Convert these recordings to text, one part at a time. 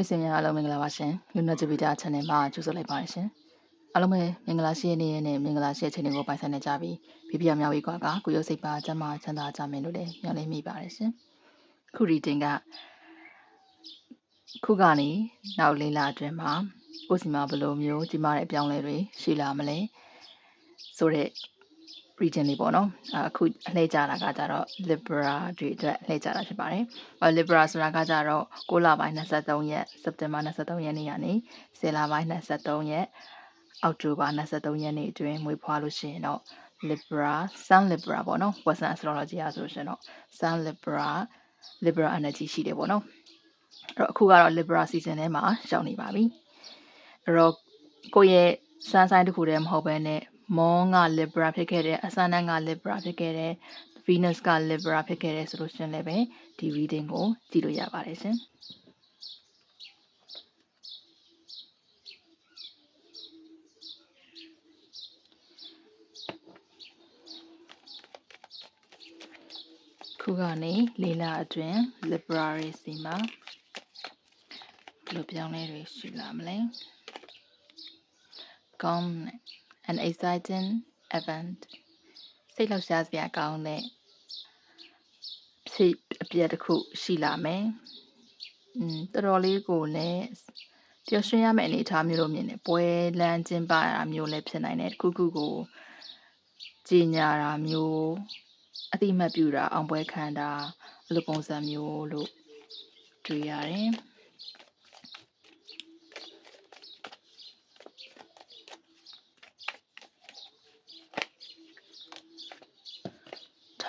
မိတ်ဆွေများအားလုံးမင်္ဂလာပါရှင်လူနာဂျပီတာ channel မှာကြိုဆိုလိုက်ပါတယ်ရှင်အားလုံးပဲမင်္ဂလာရှိတဲ့နေ့နဲ့မင်္ဂလာရှိတဲ့ချိန်တွေကိုပိုင်ဆိုင်နေကြပြီးပြပြမြောက်ဝေးကွာကကိုရုပ်စိတ်ပါကျမ်းမာချမ်းသာကြမယ်လို့လည်းမျှော်လင့်မိပါတယ်ရှင်ခု reading ကခုကနေနောက်လေးလအတွင်းမှာကိုယ်စီမှာဘယ်လိုမျိုးကြီးမားတဲ့အပြောင်းအလဲတွေရှိလာမလဲဆိုတဲ့ region လေးပေါ့နော်အခုအလှည့်ကြတာကကြတော့ Libra တွေအတွက်အလှည့်ကြတာဖြစ်ပါတယ်။အဲ Libra ဆိုတာကကြတော့6လပိုင်း23ရက် September 23ရက်နေ့ကနေ10လပိုင်း23ရက်အောက်တိုဘာ23ရက်နေ့အတွင်းမွေးဖွားလို့ရှိရင်တော့ Libra Sun Libra ပေါ့နော် Western astrology အရဆိုရှင်တော့ Sun Libra Libra energy ရှိတယ်ပေါ့နော်။အဲ့တော့အခုကတော့ Libra season ထဲမှာရောက်နေပါပြီ။အဲ့တော့ကိုယ့်ရဲ့စမ်းဆိုင်တစ်ခုတည်းမဟုတ်ဘဲနဲ့ မွန်က Libra ဖြစ်ခဲ့တယ်အဆန်နန်က Libra ဖြစ်ခဲ့တယ် Venus က Libra ဖြစ်ခဲ့တယ်ဆိုလို့ရှင်လည်းပဲဒီ reading ကိုကြည့်လို့ရပါတယ်ရှင်ခုကနေလေးလအတွင်း Libra တွေစီမှာဘယ်လိုပြောင်းလဲတွေရှိလာမလဲကောင်း an exciting event စိတ်လှုပ်ရှားစရာကောင်းတဲ့ဖြစ်အပျက်တစ်ခုရှိလာမယ်။อืมတော်တော်လေးကိုလည်းပျော်ရွှင်ရမယ့်အနေအထားမျိုးလို့မြင်တယ်။ပွဲလန်းကျင်းပတာမျိုးလည်းဖြစ်နိုင်တယ်။တစ်ခုခုကိုကြီးညာတာမျိုးအတိမတ်ပြူတာအောင်ပွဲခံတာအဲ့လိုပုံစံမျိုးလို့တွေ့ရတယ်။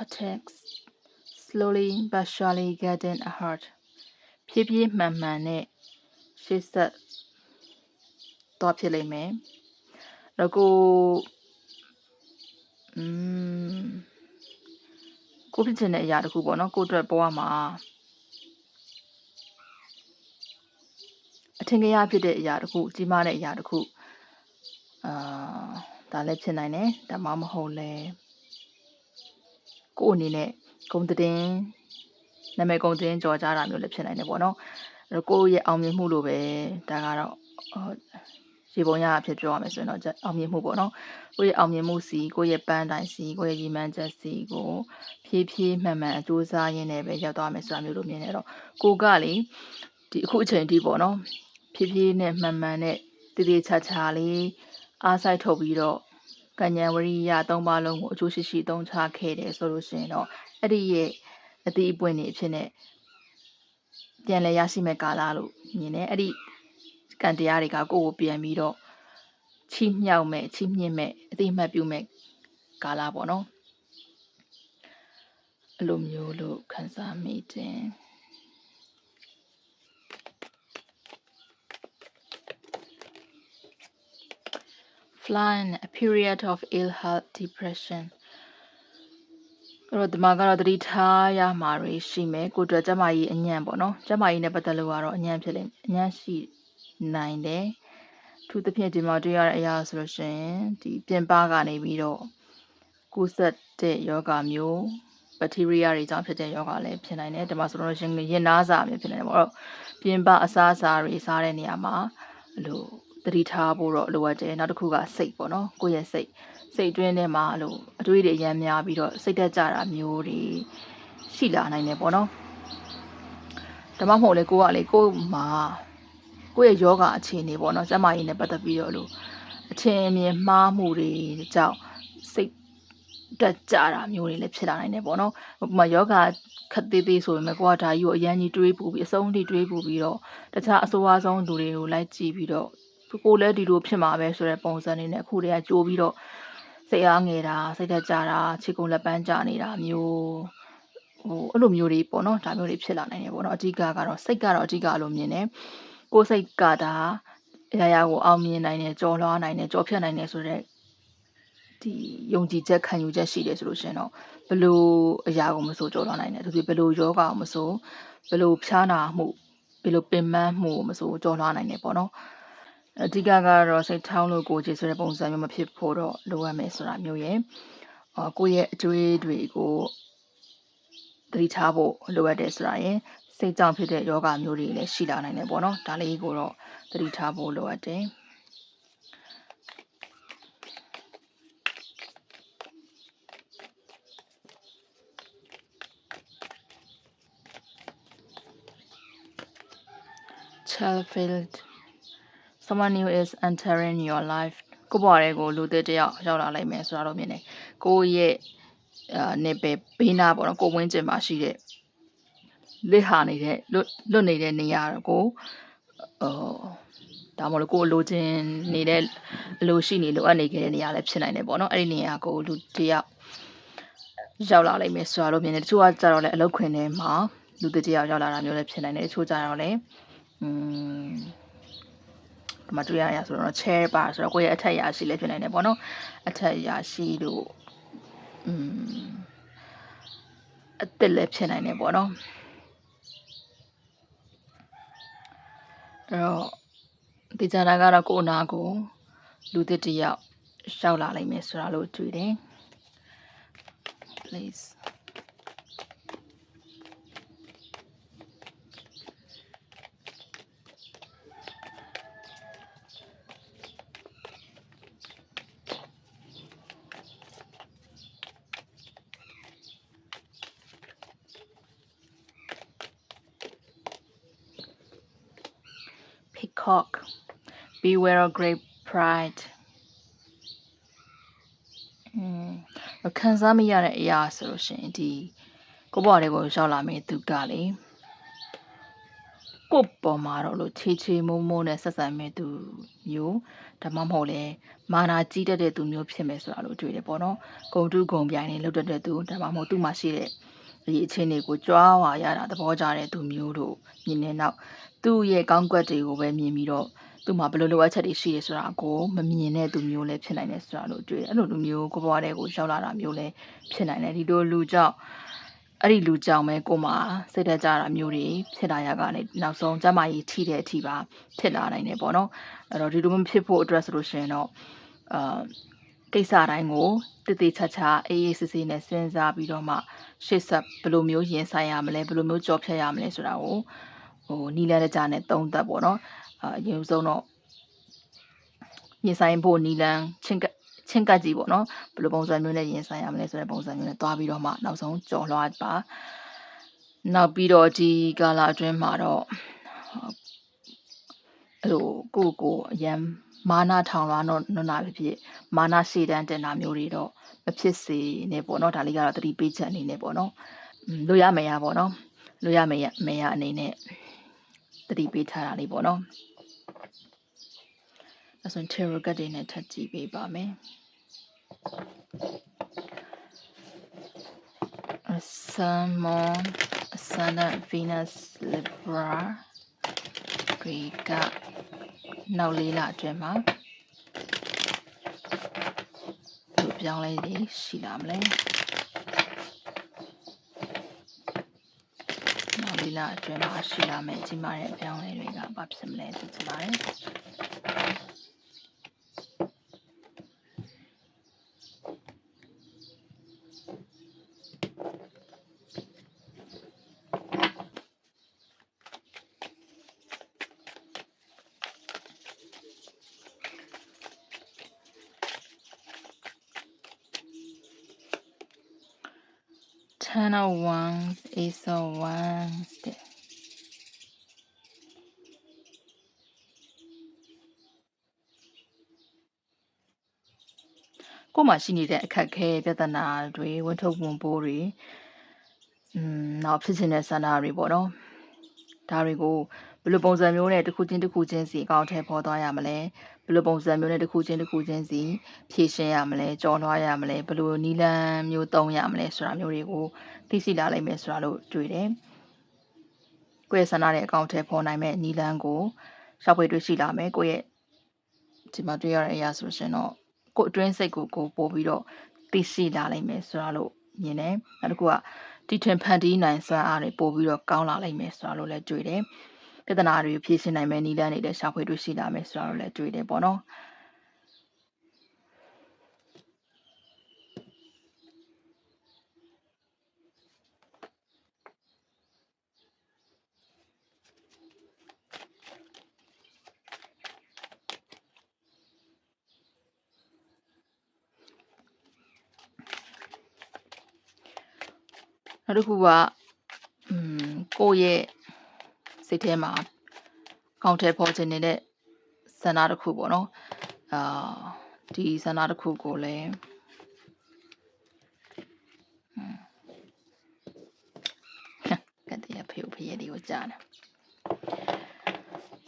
Cortex slowly but surely getting ahead ဖြည်းဖြည်းမှန်မှန်နဲ့ရှေ့ဆက်တော့ဖြစ်လိမ့်မယ်။တော့ကိုอืมကိုဖြစ်ချင်တဲ့အရာတခုပေါ့နော်ကိုအတွက်ဘဝမှာအထင်ကြီးဖြစ်တဲ့အရာတခုကြီးမားတဲ့အရာတခုအာဒါလည်းဖြစ်နိုင်တယ်ဒါမှမဟုတ်လဲ ကို့အနေနဲ့ဂုံသတင်းနာမည်ဂုံသတင်းကြော်ကြားတာမျိုးလည်းဖြစ်နိုင်တယ်ပေါ့နော်အဲ့ကိုယ့်ရဲ့အောင်မြင်မှုလို့ပဲဒါကတော့ရေပုံရအဖြစ်ပြောရမယ်ဆိုရင်တော့အောင်မြင်မှုပေါ့နော်ကိုယ့်ရဲ့အောင်မြင်မှုစီကိုယ့်ရဲ့ပန်းတိုင်စီကိုယ့်ရဲ့ရည်မှန်းချက်စီကိုဖြည်းဖြည်းမှန်မှန်အကျိုးစားရင်းနဲ့ပဲရောက်သွားမယ်ဆိုတာမျိုးလို့မြင်နေတော့ကိုကလေဒီအခုအချိန်ထိပေါ့နော်ဖြည်းဖြည်းနဲ့မှန်မှန်နဲ့တည်တည်ချာချာလေးအားစိုက်ထုတ်ပြီးတော့ ကဉ္ဉဝရိယသုံးပါးလုံးကိုအကျိုးရှိရှိသုံးချခဲ့တယ်ဆိုလို့ရှိရင်တော့အဲ့ဒီရဲ့အတိအပွင့်နေအဖြစ်နဲ့ပြန်လဲရရှိမဲ့ကာလလို့မြင်တယ်အဲ့ဒီကံတရားတွေကကိုယ့်ကိုပြန်ပြီးတော့ချီးမြှောက်မဲ့ချီးမြှင့်မဲ့အတိအမှတ်ပြုမဲ့ကာလပေါ့နော်အဲ့လိုမျိုးလို့ခံစားမိတယ် flying a period of ill health depression အဲ့တော့ဒီမှာကတော့တတိထားရမှာတွေရှိမယ်ကိုတွေ့ကျမကြီးအညံ့ပေါ့နော်ကျမကြီးနဲ့ပတ်သက်လို့ကတော့အညံ့ဖြစ်လိမ့်အညံ့ရှိနိုင်တယ်ထူးသဖြင့်ဒီမှာတွေ့ရတဲ့အရာဆိုလို့ရှိရင်ဒီပြင်ပကနေပြီးတော့ကူးစက်တဲ့ယောဂမျိုးဘက်တီးရီးယားတွေကြောင့်ဖြစ်တဲ့ယောဂလည်းဖြစ်နိုင်တယ်ဒီမှာဆိုလို့ရှိရင်ရင်နာစာမျိုးဖြစ်နေတယ်ပေါ့တော့ပြင်ပအစားအစာတွေစားတဲ့နေရာမှာအဲ့လို သတိထားဖို့တော့လိုအပ်တယ်နောက်တစ်ခုကစိတ်ပေါ့နော်ကိုယ့်ရဲ့စိတ်စိတ်တွင်းထဲမှာအဲ့လိုအတွေးတွေအများများပြီးတော့စိတ်တက်ကြတာမျိုးတွေရှိလာနိုင်တယ်ပေါ့နော်ဒါမှမဟုတ်လေကိုကလေကို့မှာကိုယ့်ရဲ့ယောဂအခြေအနေပေါ့နော်ကျမကြီးနဲ့ပတ်သက်ပြီးတော့လို့အချင်းအမြင်မှားမှုတွေကြောင့်စိတ်တက်ကြတာမျိုးတွေလည်းဖြစ်လာနိုင်တယ်ပေါ့နော်။ဥပမာယောဂခက်သေးသေးဆိုပေမဲ့ကိုကဒါကြီးကိုအရန်ကြီးတွေးပူပြီးအဆုံးထိတွေးပူပြီးတော့တခြားအဆိုးအဆုံးလူတွေကိုလိုက်ကြည့်ပြီးတော့ ကိုလည်းဒီလိုဖြစ်မှာပဲဆိုတဲ့ပုံစံနေနဲ့အခုတည်းကကြိုးပြီးတော့စိတ်အားငယ်တာစိတ်သက်ကြတာခြေကုပ်လက်ပန်းကြနေတာမျိုးဟိုအဲ့လိုမျိုးတွေပေါ့နော်ဒါမျိုးတွေဖြစ်လာနိုင်တယ်ပေါ့နော်အဓိကကတော့စိတ်ကတော့အဓိကလို့မြင်တယ်ကိုယ်စိတ်ကဒါအရာရာကိုအောင်မြင်နိုင်တယ်ကြော်လွှားနိုင်တယ်ကြော်ဖြတ်နိုင်တယ်ဆိုတော့ဒီယုံကြည်ချက်ခံယူချက်ရှိတယ်ဆိုလို့ရှင်တော့ဘလို့အရာကိုမဆိုကြော်လွှားနိုင်တယ်သူဘလို့ယောဂကိုမဆိုဘလို့ဖြားနာမှုဘလို့ပင်ပန်းမှုကိုမဆိုကြော်လွှားနိုင်တယ်ပေါ့နော် အဓိကကတော့စိတ်ထောင်းလို့ကိုကြည်ဆိုတဲ့ပုံစံမျိုးမဖြစ်ဖို့တော့လိုအပ်မယ်ဆိုတာမျိုးရဲ့အာကိုယ့်ရဲ့အတွေးတွေကိုသတိထားဖို့လိုအပ်တယ်ဆိုတာရယ်စစိတ်ကြောင့်ဖြစ်တဲ့ယောဂမျိုးတွေလည်းရှိလာနိုင်တယ်ပေါ့နော်ဒါလေးကိုတော့သတိထားဖို့လိုအပ်တယ် Chelfield someone new is entering your life ကိုယ့်ဘဝတွေကိုလူသစ်တစ်ယောက်ရောက်လာလိုက်မယ်ဆိုတာတော့မြင်တယ်ကိုယ့်ရဲ့အာနေပဲဘေးနာပေါ့နော်ကိုယ်ဝင်းကျင်မှာရှိတဲ့လစ်ဟာနေတဲ့လွတ်လွတ်နေတဲ့နေရာကိုဟိုဒါမှမဟုတ်ကိုယ်လိုချင်နေတဲ့အလိုရှိနေလိုအပ်နေခဲ့တဲ့နေရာလည်းဖြစ်နိုင်တယ်ပေါ့နော်အဲ့ဒီနေရာကိုလူတစ်ယောက်ရောက်လာလိုက်မယ်ဆိုတာတော့မြင်တယ်တချို့ကကြတော့လည်းအလောက်ခွင်ထဲမှာလူတစ်ယောက်ရောက်လာတာမျိုးလည်းဖြစ်နိုင်တယ်တချို့ကြတော့လည်းอืมဒီ မှာတွေ့ရရဆိုတော့ chair ပါဆိုတော့ကိုယ့်ရဲ့အထက်ရာရှိလည်းဖြစ်နိုင်တယ်ပေါ့နော်အထက်ရာရှိတို့อืมအသက်လည်းဖြစ်နိုင်တယ်ပေါ့နော်အဲ့တော့ဒီကြတာကတော့ကိုယ်အနာကိုလူတစ်တစ်ယောက်ရှောက်လာလိုက်မယ်ဆိုတာလို့တွေ့တယ် please beware of great pride อืมခံစားမိရတဲ့အရာဆိုလို့ရှိရင်ဒီကိုယ့်ဘဝတွေကိုရောက်လာမယ့်သူကလေကိုယ့်ပေါ်မှာတော့လို့ချေချေမိုးမိုးနဲ့ဆက်ဆံမဲ့သူမျိုးဒါမှမဟုတ်လေမာနာကြီးတတ်တဲ့သူမျိုးဖြစ်မယ်ဆိုတာလို့တွေ့တယ်ပေါ့နော်ဂုံတုဂုံပြိုင်နေလောက်တတ်တဲ့သူဒါမှမဟုတ်သူ့မှာရှိတဲ့အရေးအခြေအနေကိုကြွားဝါရတာသဘောကျတဲ့သူမျိုးတို့မြင်နေနောက်သူ့ရဲ့ကောင်းကွက်တွေကိုပဲမြင်ပြီးတော့ သူ့မှာဘယ်လိုလိုအပ်ချက်တွေရှိရဆိုတာကိုမမြင်တဲ့သူမျိုးလည်းဖြစ်နိုင်တယ်ဆိုတာလို့တွေ့တယ်အဲ့လိုလူမျိုးကိုဘွားတဲ့ကိုရောက်လာတာမျိုးလည်းဖြစ်နိုင်တယ်ဒီလိုလူကြောင့်အဲ့ဒီလူကြောင့်ပဲကိုမှစိတ်သက်ကြတာမျိုးတွေဖြစ်လာရကနေနောက်ဆုံးကျမကြီးထိတဲ့အထိပါဖြစ်လာနိုင်တယ်ပေါ့နော်အဲ့တော့ဒီလိုမျိုးဖြစ်ဖို့အတွက်ဆိုလို့ရှိရင်တော့အာကိစ္စတိုင်းကိုတည်တည်ချာချာအေးအေးဆေးဆေးနဲ့စဉ်းစားပြီးတော့မှရှေ့ဆက်ဘယ်လိုမျိုးရင်ဆိုင်ရမလဲဘယ်လိုမျိုးကြော်ဖြတ်ရမလဲဆိုတာကိုဟိုနီလန်းကြနဲ့သုံးသပ်ပေါ့နော် အာအရင်ဆုံးတော့ရင်ဆိုင်ဖို့နီလန်းချင်းကချင်းကပ်ကြည့်ပေါ့နော်ဘယ်လိုပုံစံမျိုးနဲ့ရင်ဆိုင်ရမလဲဆိုတဲ့ပုံစံမျိုးနဲ့တွားပြီးတော့မှနောက်ဆုံးကြော်လွှားပါနောက်ပြီးတော့ဒီကာလအတွင်းမှာတော့အဲ့လိုကိုကိုအရန်မာနာထောင်လွှားတော့နနာဖြစ်ဖြစ်မာနာရှေ့တန်းတင်တာမျိုးတွေတော့မဖြစ်စေနဲ့ပေါ့နော်ဒါလေးကတော့တတိပေးချက်အနေနဲ့ပေါ့နော်လို့ရမယ်ရပေါ့နော်လို့ရမယ်ရမယ်ရအနေနဲ့တတိပေးထားတာလေးပေါ့နော် အဲဆို tarot card တွေနဲ့ထပ်ကြည့်ပေးပါမယ် Sun Moon Ascendant Venus Libra တွေကနောက်လေးလအတွင်းမှာဘယ်လိုပြောင်းလဲတွေရှိလာမလဲနောက်လေးလအတွင်းမှာရှိလာမယ့်ကြီးမားတဲ့အပြောင်းလဲတွေကဘာဖြစ်မလဲသိချင်ပါတယ် Ten of Wands, Ace of Wands တဲ့ကိုယ်မှာရှိနေတဲ့အခက်အခဲပြဿနာတွေဝန်ထုတ်ဝန်ပိုးတွေอืมနောက်ဖြစ်ချင်တဲ့ဆန္ဒတွေပေါ့နော်ဒါတွေကို ဘယ်လိုပုံစံမျိုးနဲ့တစ်ခုချင်းတစ်ခုချင်းစီအကောင့်ထဲပေါ်သွားရမလဲဘယ်လိုပုံစံမျိုးနဲ့တစ်ခုချင်းတစ်ခုချင်းစီဖြည့်ရှင်းရမလဲကြော်လွှားရမလဲဘယ်လိုနီလန်းမျိုးသုံးရမလဲဆိုတာမျိုးတွေကိုသိရှိလာနိုင်မယ်ဆိုတာလို့တွေ့တယ်ကိုယ့်ရဲ့ဆန္ဒနဲ့အကောင့်ထဲပေါ်နိုင်မဲ့နီလန်းကိုရှောက်ဖွေတွေ့ရှိလာမယ်ကိုယ့်ရဲ့ဒီမှာတွေ့ရတဲ့အရာဆိုလို့ရှင်တော့ကိုယ်အတွင်းစိတ်ကိုကိုပို့ပြီးတော့သိရှိလာနိုင်မယ်ဆိုတာလို့မြင်တယ်နောက်တစ်ခုကတီထွင်ဖန်တီးနိုင်စွမ်းအားတွေပို့ပြီးတော့ကောင်းလာနိုင်မယ်ဆိုတာလို့လည်းတွေ့တယ် ပြဿနာတွေဖြေရှင်းနိုင်မယ့်နည်းလမ်းတွေလည်းရှာဖွေတွေ့ရှိလာမယ်ဆိုတာတော့လည်းတွေ့တယ်ပေါ့နော်ောက်တစ်ခုကอืมကိုယ့်ရဲ့ စိတ်ထဲမှာကောင်းထဲပေါ်ခြင်းနေတဲ့ဆန္ဒတစ်ခုပေါ့နော်အာဒီဆန္ဒတစ်ခုကိုလည်းကတည်းကဖေကိုဖေရဒီကိုကြားတယ်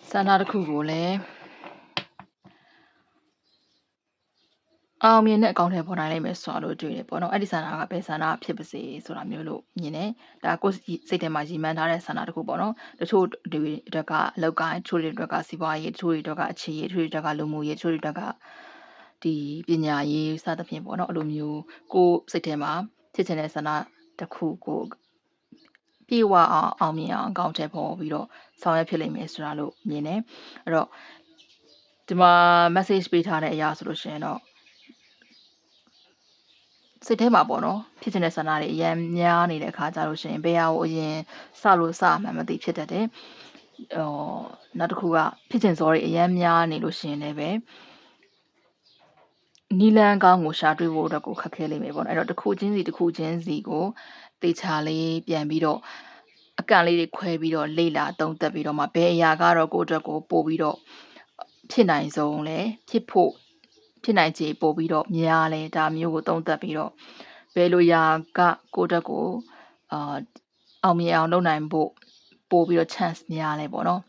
ဆန္ဒတစ်ခုကိုလည်း အောင်မြင်တဲ့အကောင့်ထဲပေါ်နိုင်လိမ့်မယ်ဆိုတော့တွေ့တယ်ပေါ့နော်အဲ့ဒီဆန္ဒကဘယ်ဆန္ဒဖြစ်ပါစေဆိုတာမျိုးလို့မြင်တယ်ဒါကိုယ်စိတ်ထဲမှာရည်မှန်းထားတဲ့ဆန္ဒတစ်ခုပေါ့နော်တချို့တွေအတွက်ကလောက်ကိုင်းတချို့တွေအတွက်ကစီးပွားရေးတချို့တွေအတွက်ကအခြေရေးတချို့တွေအတွက်ကလူမှုရေးတချို့တွေအတွက်ကဒီပညာရေးစသဖြင့်ပေါ့နော်အဲ့လိုမျိုးကိုယ်စိတ်ထဲမှာဖြစ်ချင်တဲ့ဆန္ဒတစ်ခုကိုပြေဝအောင်အောင်မြင်အောင်အကောင့်ထဲပေါ်ပြီးတော့ဆောင်ရွက်ဖြစ်လိမ့်မယ်ဆိုတာလို့မြင်တယ်အဲ့တော့ဒီမှာ message ပေးထားတဲ့အရာဆိုလို့ရှိရင်တော့ စိတ်ထဲမှာပေါ့နော်ဖြစ်ချင်တဲ့ဆန္ဒတွေအရင်များနေတဲ့အခါကျလို့ရှိရင်ဘယ်ဟာကိုအရင်စလို့စမှမသိဖြစ်တတ်တယ်ဟိုနောက်တစ်ခုကဖြစ်ချင်စောတွေအရင်များနေလို့ရှိရင်လည်းပဲနီလန်းကောင်းကိုရှာတွေ့ဖို့တော့ကိုခက်ခဲလိမ့်မယ်ပေါ့နော်အဲ့တော့တစ်ခုချင်းစီတစ်ခုချင်းစီကိုတေချာလေးပြန်ပြီးတော့အကန့်လေးတွေခွဲပြီးတော့လေ့လာသုံးသပ်ပြီးတော့မှဘယ်အရာကတော့ကိုယ့်အတွက်ကိုပို့ပြီးတော့ဖြစ်နိုင်ဆုံးလဲဖြစ်ဖို့ ဖြစ်နိုင်ခြေပို့ပြီးတော့များလဲဒါမျိုးကိုသုံးသပ်ပြီးတော့ဘယ်လိုရာကကိုယ့်အတွက်ကိုအာအောင်မြင်အောင်လုပ်နိုင်ဖို့ပို့ပြီးတော့ chance များလဲပေါ့နော်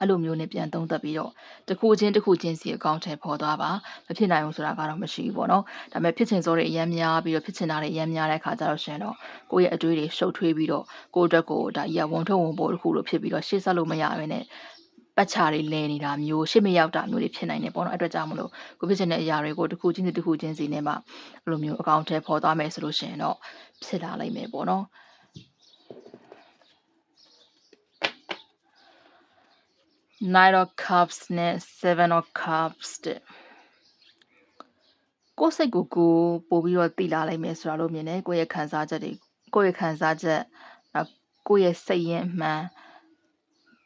အဲ့လိုမျိုးနဲ့ပြန်သုံးသပ်ပြီးတော့တစ်ခုချင်းတစ်ခုချင်းစီအကောင့်ထဲပေါ်သွားပါမဖြစ်နိုင်ဘူးဆိုတာကတော့မရှိဘူးပေါ့နော်ဒါပေမဲ့ဖြစ်ချင်စိုးတွေအများများပြီးတော့ဖြစ်ချင်တာတွေအများများတဲ့ခါကျတော့ရှင်တော့ကိုယ့်ရဲ့အတွေးတွေရှုပ်ထွေးပြီးတော့ကိုယ့်အတွက်ကိုဒါကြီးကဝန်ထုံဝန်ပိုးတစ်ခုလိုဖြစ်ပြီးတော့ရှေ့ဆက်လို့မရဘဲနဲ့ ပတ်ချာတွေလဲနေတာမျိုးရှေ့မရောက်တာမျိုးတွေဖြစ်နိုင်တယ်ပေါ့နော်အဲ့အတွက်ကြောင့်မလို့ကိုဖြစ်ချင်တဲ့အရာတွေကိုတစ်ခုချင်းတစ်ခုချင်းစီနဲ့မှအဲ့လိုမျိုးအကောင့်ထဲပေါ်သွားမယ်ဆိုလို့ရှင်တော့ဖြစ်လာနိုင်မယ်ပေါ့နော် Knight of Cups နဲ့ Seven of Cups တဲ့ကိုယ်စိတ်ကိုကိုယ်ပို့ပြီးတော့တည်လာလိုက်မယ်ဆိုတာလို့မြင်တယ်ကိုယ့်ရဲ့ခံစားချက်တွေကိုယ့်ရဲ့ခံစားချက်နောက်ကိုယ့်ရဲ့စိတ်ရင်းမှန်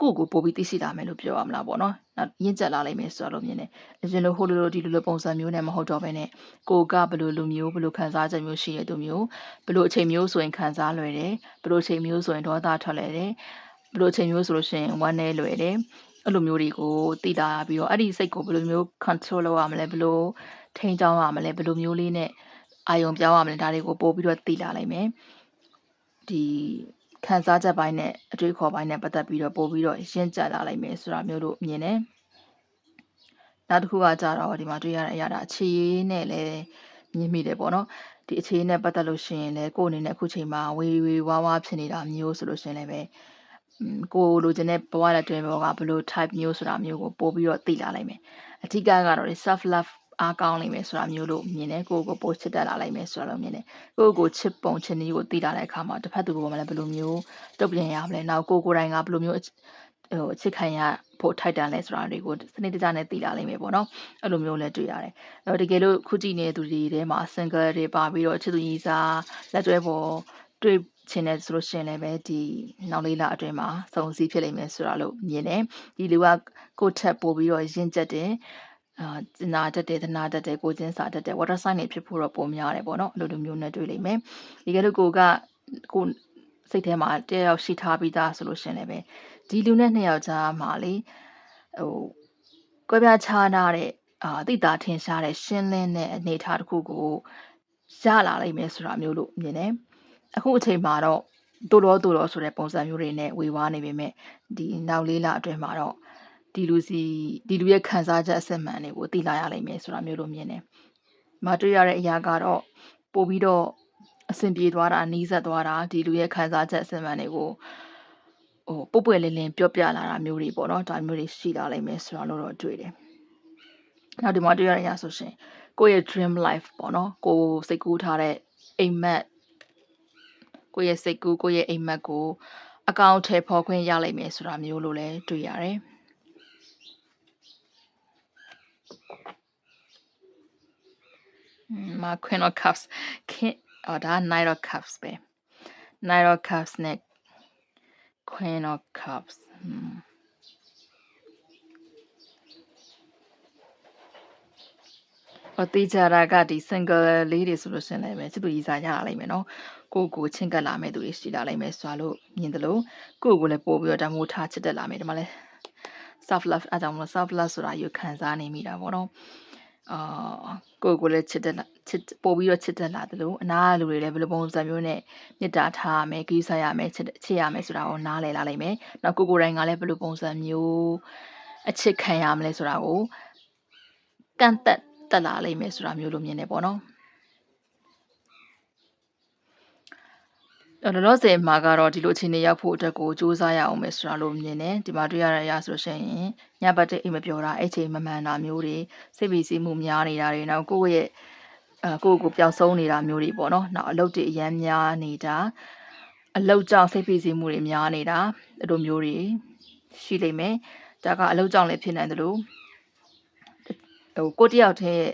ကိုယ့်ကိုပို့ပြီးသိရှိလာမယ်လို့ပြောရမလားပေါ့နော်နောက်ရင့်ကျက်လာလိုက်မယ်ဆိုတာလို့မြင်တယ်အရင်လိုဟိုလိုလိုဒီလိုလိုပုံစံမျိုးနဲ့မဟုတ်တော့ဘဲနဲ့ကိုကဘယ်လိုလူမျိုးဘယ်လိုခံစားချက်မျိုးရှိတဲ့သူမျိုးဘယ်လိုအချိန်မျိုးဆိုရင်ခံစားလွယ်တယ်ဘယ်လိုအချိန်မျိုးဆိုရင်ဒေါသထွက်လွယ်တယ်ဘယ်လိုအချိန်မျိုးဆိုလို့ရှိရင်ဝမ်းနည်းလွယ်တယ်အဲ့လိုမျိုးတွေကိုသိလာပြီးတော့အဲ့ဒီစိတ်ကိုဘယ်လိုမျိုး control လုပ်ရမလဲဘယ်လိုထိန်းချောင်းရမလဲဘယ်လိုမျိုးလေးနဲ့အာယုံပြောင်းရမလဲဒါတွေကိုပို့ပြီးတော့သိလာနိုင်မယ်ဒီ ခံစားချက်ပိုင်းနဲ့အတွေ့အခေါ်ပိုင်းနဲ့ပတ်သက်ပြီးတော့ပို့ပြီးတော့ရှင်းကြလာနိုင်မယ်ဆိုတာမျိုးတို့မြင်တယ်နောက်တစ်ခုကကြတော့ဒီမှာတွေ့ရတဲ့အရာဒါအခြေရေးနဲ့လည်းမြင်မိတယ်ပေါ့နော်ဒီအခြေရေးနဲ့ပတ်သက်လို့ရှိရင်လည်းကိုယ်အနေနဲ့အခုချိန်မှာဝေဝေဝါးဝါဖြစ်နေတာမျိုးဆိုလို့ရှိရင်လည်းပဲကိုလိုချင်တဲ့ဘဝနဲ့တွင်ဘောကဘယ်လို type မျိုးဆိုတာမျိုးကိုပို့ပြီးတော့သိလာနိုင်မယ်အဓိကကတော့ self love အားကောင်းနိုင်မယ်ဆိုတာမျိုးလို့မြင်တယ်ကိုယ့်ကိုပိုချစ်တတ်လာနိုင်မယ်ဆိုတာလို့မြင်တယ်ကိုယ့်ကိုချစ်ပုံချစ်နည်းကိုသိလာတဲ့အခါမှာတစ်ဖက်သူကမှလည်းဘယ်လိုမျိုးတုတ်ပြန်ရမလဲနောက်ကိုကိုယ်တိုင်ကဘယ်လိုမျိုးဟိုအချစ်ခံရဖို့ထိုက်တန်လဲဆိုတာတွေကိုစနစ်တကျနဲ့သိလာနိုင်မယ်ပေါ့နော်အဲ့လိုမျိုးလည်းတွေ့ရတယ်အဲ့တော့တကယ်လို့ခုကြည့်နေတဲ့သူတွေထဲမှာ single တွေပါပြီးတော့ချစ်သူကြီးစားလက်တွဲပေါ်တွေ့ချင်တယ်ဆိုလို့ရှိရင်လည်းပဲဒီနောက်လေးလအတွင်းမှာစုံစည်းဖြစ်လိမ့်မယ်ဆိုတာလို့မြင်တယ်ဒီလူကကိုယ့်ထက်ပိုပြီးတော့ရင့်ကျက်တယ် အာကျင်နာတတ်တယ်သနာတတ်တယ်ကိုချင်းစာတတ်တယ် water sign တွေဖြစ်ဖို့တော့ပုံများတယ်ပေါ့နော်အဲ့လိုလိုမျိုးနဲ့တွေ့လိမ့်မယ်ဒီကဲလို့ကိုကကိုစိတ်ထဲမှာတယောက်ရှိထားပြီးသားဆိုလို့ရှင်လည်းပဲဒီလူနဲ့နှစ်ယောက်ကြားမှာလေဟိုကွဲပြားခြားနာတဲ့အာတိတာထင်ရှားတဲ့ရှင်းလင်းတဲ့အနေအထားတစ်ခုကိုရလာလိမ့်မယ်ဆိုတာမျိုးလို့မြင်တယ်အခုအချိန်မှာတော့တူတော်တူတော်ဆိုတဲ့ပုံစံမျိုးတွေနဲ့ဝေဝါးနေပေမဲ့ဒီနောက်လေးလအတွင်းမှာတော့ ဒီလူစီဒီလူရဲ့ခံစားချက်အစစ်မှန်တွေကိုသိလာရလိမ့်မယ်ဆိုတာမျိုးလိုမြင်တယ်။မတွေ့ရတဲ့အရာကတော့ပို့ပြီးတော့အဆင်ပြေသွားတာနီးစပ်သွားတာဒီလူရဲ့ခံစားချက်အစစ်မှန်တွေကိုဟိုပုတ်ပွယ်လင်းလင်းပြောပြလာတာမျိုးတွေပေါ့နော်ဒါမျိုးတွေရှိလာလိမ့်မယ်ဆိုတာလို့တော့တွေ့တယ်။နောက်ဒီမှာတွေ့ရတဲ့အရာဆိုရှင်ကိုယ့်ရဲ့ dream life ပေါ့နော်ကိုစိတ်ကူးထားတဲ့အိမ်မက်ကိုယ့်ရဲ့စိတ်ကူးကိုယ့်ရဲ့အိမ်မက်ကိုအကောင့်ထဲပေါ်ခွင့်ရလိမ့်မယ်ဆိုတာမျိုးလို့လည်းတွေ့ရတယ်။ မှာ Queen of Cups ခင်အော်ဒါ Knight of Cups ပဲ Knight of Cups နဲ့ Queen of Cups ဟဟောတေးကြတာကဒီ single လေးတွေဆိုလို့ရှရင်လည်းပဲချစ်သူရည်စားရလာလိမ့်မယ်နော်ကိုယ့်ကိုယ်ချင်းကပ်လာမဲ့သူတွေရှိလာလိမ့်မယ်ဆိုတော့မြင်တယ်လို့ကိုယ့်ကိုယ်လည်းပို့ပြီးတော့တမိုးထားချစ်တက်လာမယ်ဒီမှာလဲ self love အကြောင်းမလို့ self love ဆိုတာယူခံစားနေမိတာပေါ့နော်အာကိုယ့်ကိုယ်လည်းချစ်တက်လာချစ်ပို့ပြီးတော့ချစ်တက်လာတယ်လို့အနာလူတွေလည်းဘယ်လိုပုံစံမျိုးနဲ့မေတ္တာထားရမယ်ကြီးစားရမယ်ချစ်ချစ်ရမယ်ဆိုတာကိုနားလည်လာလိမ့်မယ်နောက်ကိုယ်ကိုယ်တိုင်ကလည်းဘယ်လိုပုံစံမျိုးအချစ်ခံရမလဲဆိုတာကိုကန့်သက်တက်လာလိမ့်မယ်ဆိုတာမျိုးလိုမြင်နေပေါ့နော် လောလောဆယ်မှာကတော့ဒီလိုအခြေအနေရောက်ဖို့အတွက်ကိုစူးစမ်းရအောင်မယ်ဆိုတာလို့မြင်တယ်ဒီမှာတွေ့ရတဲ့အရာဆိုလို့ရှိရင်ညဘက်တိတ်အိမ်မပြောတာအဲ့ချိန်မမှန်တာမျိုးတွေစိတ်ပီစီမှုများနေတာတွေနောက်ကိုယ့်ရဲ့အဲကိုယ့်ကိုပျောက်ဆုံးနေတာမျိုးတွေပေါ့နော်နောက်အလုပ်တွေအရမ်းများနေတာအလုပ်ကြောင့်စိတ်ပီစီမှုတွေများနေတာအဲ့လိုမျိုးတွေရှိလိမ့်မယ်ဒါကအလုပ်ကြောင့်လည်းဖြစ်နိုင်တယ်လို့ဟိုကိုတယောက်တည်း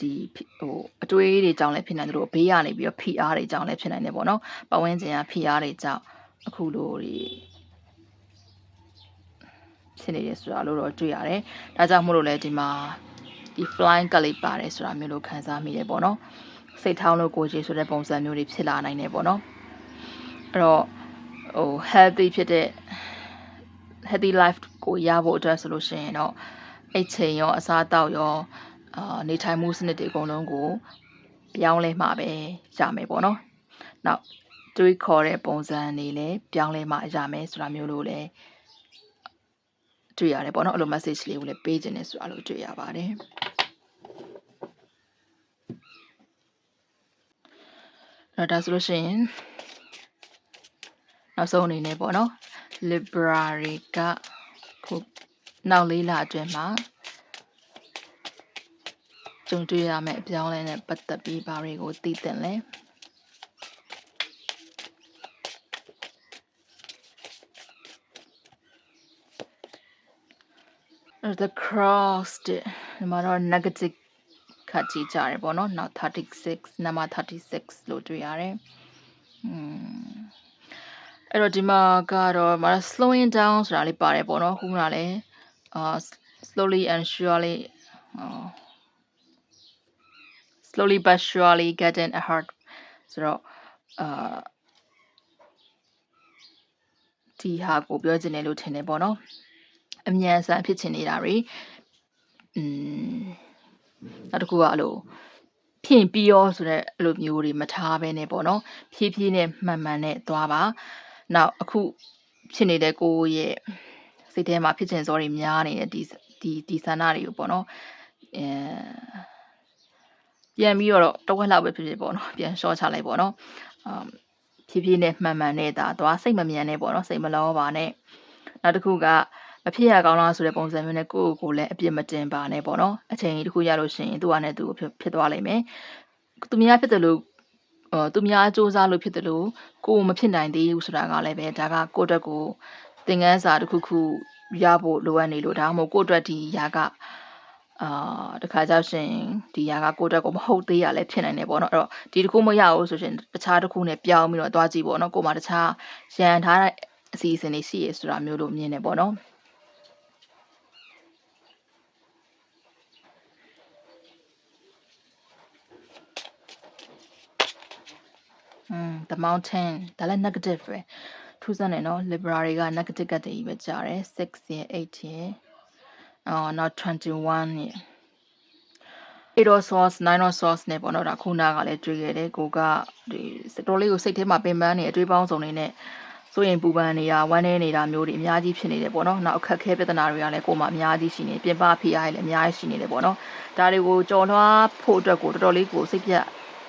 ဒီဟိုအတွေးတွေကြောင့်လည်းဖြစ်နိုင်တယ်လို့ဘေးကနေပြီးတော့ဖိအားတွေကြောင့်လည်းဖြစ်နိုင်တယ်ပေါ့နော်ပတ်ဝန်းကျင်ကဖိအားတွေကြောင့်အခုလိုတွေဖြစ်နေတယ်ဆိုတာလို့တော့တွေ့ရတယ်ဒါကြောင့်မို့လို့လည်းဒီမှာဒီ flying ကလေးပါတယ်ဆိုတာမျိုးလို့ခံစားမိတယ်ပေါ့နော်စိတ်ထောင်းလို့ကိုကြီးဆိုတဲ့ပုံစံမျိုးတွေဖြစ်လာနိုင်တယ်ပေါ့နော်အဲ့တော့ဟို healthy ဖြစ်တဲ့ healthy life ကိုရဖို့အတွက်ဆိုလို့ရှိရင်တော့အဲ့ချိန်ရောအစားအသောက်ရော အာနေထိုင်မှုစနစ်တွေအကုန်လုံးကိုပြောင်းလဲမှာပဲရမယ်ပေါ့နော်။နောက်တွေးခေါ်တဲ့ပုံစံတွေလည်းပြောင်းလဲမှရမယ်ဆိုတာမျိုးလို့လည်းတွေ့ရတယ်ပေါ့နော်အဲ့လို message လေးကိုလည်းပေးခြင်းနဲ့ဆိုတာလို့တွေ့ရပါတယ်။အဲ့ဒါဆိုလို့ရှိရင်နောက်ဆုံးအနေနဲ့ပေါ့နော် library ကခုနောက်လေးလအတွင်းမှာ ကြုံတွေ့ရမယ့်အပြောင်းအလဲနဲ့ပတ်သက်ပြီးဘာတွေကိုသိသင့်လဲ the cross တဲ့ဒီမှာတော့ negative ခတ်ကြည့်ကြတယ်ပေါ့နော်နောက်36နံပါတ်36လို့တွေ့ရတယ်อืมအဲ့တော့ဒီမှာကတော့မ slowing down ဆိုတာလေးပါတယ်ပေါ့နော်ခုနကလည်းအာ slowly and surely အာ slowly but surely getting ahead ဆိုတော့အာဒီဟာကိုပြောချင်တယ်လို့ထင်တယ်ပေါ့နော်အမြန်ဆန်ဖြစ်ချင်နေတာတွေอืมနောက်တစ်ခုကအဲ့လိုဖြင့်ပြီးရောဆိုတဲ့အဲ့လိုမျိုးတွေမထားဘဲနဲ့ပေါ့နော်ဖြည်းဖြည်းနဲ့မှန်မှန်နဲ့သွားပါနောက်အခုဖြစ်နေတဲ့ကိုရဲ့စိတ်ထဲမှာဖြစ်ချင်စောတွေများနေတဲ့ဒီဒီဒီဆန္ဒတွေကိုပေါ့နော်အဲ ပြန်ပြီးတော့တဝက်လောက်ပဲဖြစ်ဖြစ်ပေါ့နော်ပြန်ရှော့ချလိုက်ပေါ့နော်အမ်ဖြည်းဖြည်းနဲ့မှန်မှန်နဲ့ဒါသွားစိတ်မမြန်နဲ့ပေါ့နော်စိတ်မလောပါနဲ့နောက်တစ်ခုကမဖြစ်ရကောင်းလားဆိုတဲ့ပုံစံမျိုးနဲ့ကိုယ့်ကိုယ်လည်းအပြစ်မတင်ပါနဲ့ပေါ့နော်အချိန်ကြီးတစ်ခုရလို့ရှိရင်သူ့အနေနဲ့သူဖြစ်ဖြစ်သွားလိမ့်မယ်သူများဖြစ်တယ်လို့အော်သူများစူးစမ်းလို့ဖြစ်တယ်လို့ကိုယ်မဖြစ်နိုင်သေးဘူးဆိုတာကလည်းပဲဒါကကိုယ့်အတွက်ကိုသင်ခန်းစာတစ်ခုခုရဖို့လိုအပ်နေလို့ဒါမှမဟုတ်ကိုယ့်အတွက်ဒီຢာက အာတခါကြောက်ရှင်ဒီຢာကကိုယ့်အတွက်ကိုမဟုတ်သေးရလဲဖြစ်နိုင်တယ်ပေါ့နော်အဲ့တော့ဒီတစ်ခုမရဘူးဆိုရှင်တခြားတစ်ခုနဲ့ပြောင်းပြီးတော့သွားကြည့်ပေါ့နော်ကိုယ်မှတခြားရန်ထားတဲ့အစီအစဉ်တွေရှိရဆိုတာမျိုးလို့မြင်နေပေါ့နော် อืม the mountain ဒါလည်း negative ပဲထူးဆန်းတယ်နော် liberal တွေက negative ကတည်းကပဲကြားတယ်6ရယ်8ရယ် အော်နောက်21ရယ်8 source 9 source နဲ့ပေါ့နော်ဒါခုနကလည်းတွေ့ခဲ့တယ်ကိုကဒီစတော်လေးကိုစိတ်ထဲမှာပင်ပန်းနေအတွေးပေါင်းစုံနေနဲ့ဆိုရင်ပူပန်နေတာဝမ်းနေနေတာမျိုးတွေအများကြီးဖြစ်နေတယ်ပေါ့နော်နောက်အခက်ခဲပြဿနာတွေကလည်းကိုယ်မှာအများကြီးရှိနေပြင်ပဖိအားတွေလည်းအများကြီးရှိနေတယ်ပေါ့နော်ဒါတွေကိုကြော်လွှားဖို့အတွက်ကိုတော်တော်လေးကိုစိတ်ပြတ်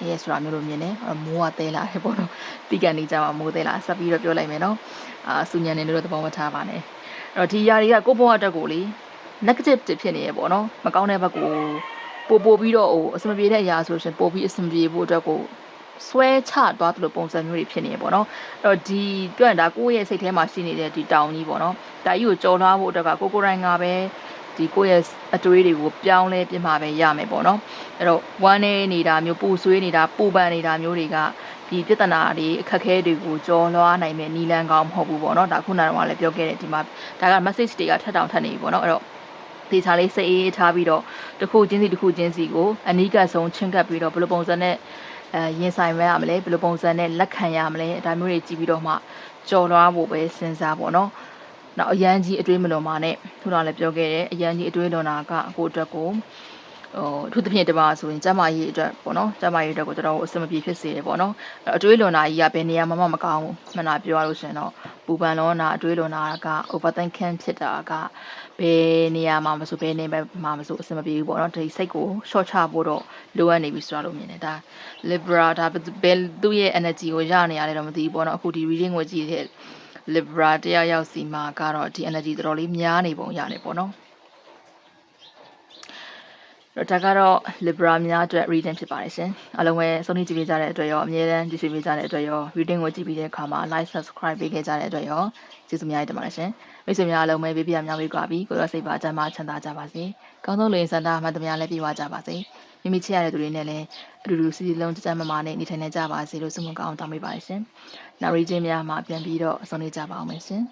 ရဲဆိုတာမျိုးလိုမြင်တယ်မိုးကတဲလာတယ်ပေါ့နော်တီကန်နေကြမှာမိုးတဲလာဆက်ပြီးတော့ပြောလိုက်မယ်နော်အာစူညံနေလို့သဘောမထားပါနဲ့အဲ့တော့ဒီຢာတွေကကိုယ့်ဘဝအတွက်ကိုလေ negative ဖြစ်နေရပေါ့နော်မကောင်းတဲ့ဘက်ကိုပို့ပို့ပြီးတော့ဟိုအဆင်မပြေတဲ့အရာဆိုရှင်ပို့ပြီးအဆင်ပြေဖို့အတွက်ကိုဆွဲချသွားသလိုပုံစံမျိုးတွေဖြစ်နေရပေါ့နော်အဲ့တော့ဒီတွေ့တာကိုယ့်ရဲ့စိတ်ထဲမှာရှိနေတဲ့ဒီတောင်ကြီးပေါ့နော်ဒါကြီးကိုကြော်လွှားဖို့အတွက်ကကိုကိုရိုင်းကပဲဒီကိုယ့်ရဲ့အတွေးတွေကိုပြောင်းလဲပြမှာပဲရမယ်ပေါ့နော်အဲ့တော့ဝမ်းနေနေတာမျိုးပူဆွေးနေတာပူပန်နေတာမျိုးတွေကဒီပြဿနာတွေအခက်အခဲတွေကိုကြော်လွှားနိုင်မဲ့နီလန်ကောင်းမဟုတ်ဘူးပေါ့နော်ဒါခုနကလည်းပြောခဲ့တယ်ဒီမှာဒါက message တွေကထပ်တောင်ထပ်နေပြီပေါ့နော်အဲ့တော့ သေချာလေးစိတ်အေးထားပြီးတော့တစ်ခုချင်းစီတစ်ခုချင်းစီကိုအနီးကပ်ဆုံးချင်းကပ်ပြီးတော့ဘယ်လိုပုံစံနဲ့အဲရင်ဆိုင်မရမလဲဘယ်လိုပုံစံနဲ့လက်ခံရမလဲဒါမျိုးတွေကြည့်ပြီးတော့မှကြော်လွားဖို့ပဲစဉ်းစားပေါ့နော်နောက်အရန်ကြီးအတွေးမလွန်ပါနဲ့ခုနကလည်းပြောခဲ့တယ်အရန်ကြီးအတွေးလွန်တာကအကိုအတွက်ကိုဟိုအထူးသဖြင့်တပါဆိုရင်ကျမကြီးအတွက်ပေါ့နော်ကျမကြီးအတွက်ကိုတော်တော်အဆင်မပြေဖြစ်စေတယ်ပေါ့နော်အဲ့အတွေးလွန်တာကြီးကဘယ်နေရာမှမကောင်းဘူးမှန်တာပြောရလို့ရှရင်တော့ပူပန်လွန်တာအတွေးလွန်တာက overthinking ဖြစ်တာက ဘယ်နေရာမှာမဆိုဘယ်နေရာမှာမဆိုအဆင်မပြေဘူးပေါ့နော်ဒီစိတ်ကို short ချဖို့တော့လိုအပ်နေပြီဆိုတာလို့မြင်တယ်ဒါ libra ဒါဘယ်သူ့ရဲ့ energy ကိုရနေရတယ်တော့မသိဘူးပေါ့နော်အခုဒီ reading ကိုကြည့်တဲ့ libra တယောက်ယောက်စီမှာကတော့ဒီ energy တော်တော်လေးများနေပုံရတယ်ပေါ့နော်တော့ဒါကတော့ Libra များအတွက် reading ဖြစ်ပါတယ်ရှင်အားလုံးပဲဆုံးဖြတ်ကြည့်ပေးကြတဲ့အတွက်ရောအမြဲတမ်းကြည့်ရှုပေးကြတဲ့အတွက်ရော reading ကိုကြည့်ပြီးတဲ့အခါမှာ like subscribe ပေးခဲ့ကြတဲ့အတွက်ရောကျေးဇူးများတင်ပါတယ်ရှင် မိတ်ဆွေများအားလုံးပဲပြပြများဝေးကြပြီးကိုရောစိတ်ပါအကျမ်းမှချမ်းသာကြပါစေကောင်းဆုံးလူရင်းစန္ဒမှတ်သမျှလည်းပြည့်ဝကြပါစေမိမိချစ်ရတဲ့သူတွေနဲ့လည်းအတူတူစီစီလုံးကြမ်းမမာနဲ့နေထိုင်နေကြပါစေလို့ဆုမကောင်းတောင်းပေးပါတယ်ရှင်နောက် reading များမှာပြန်ပြီးတော့ဆုံးနေကြပါအောင်မယ်ရှင်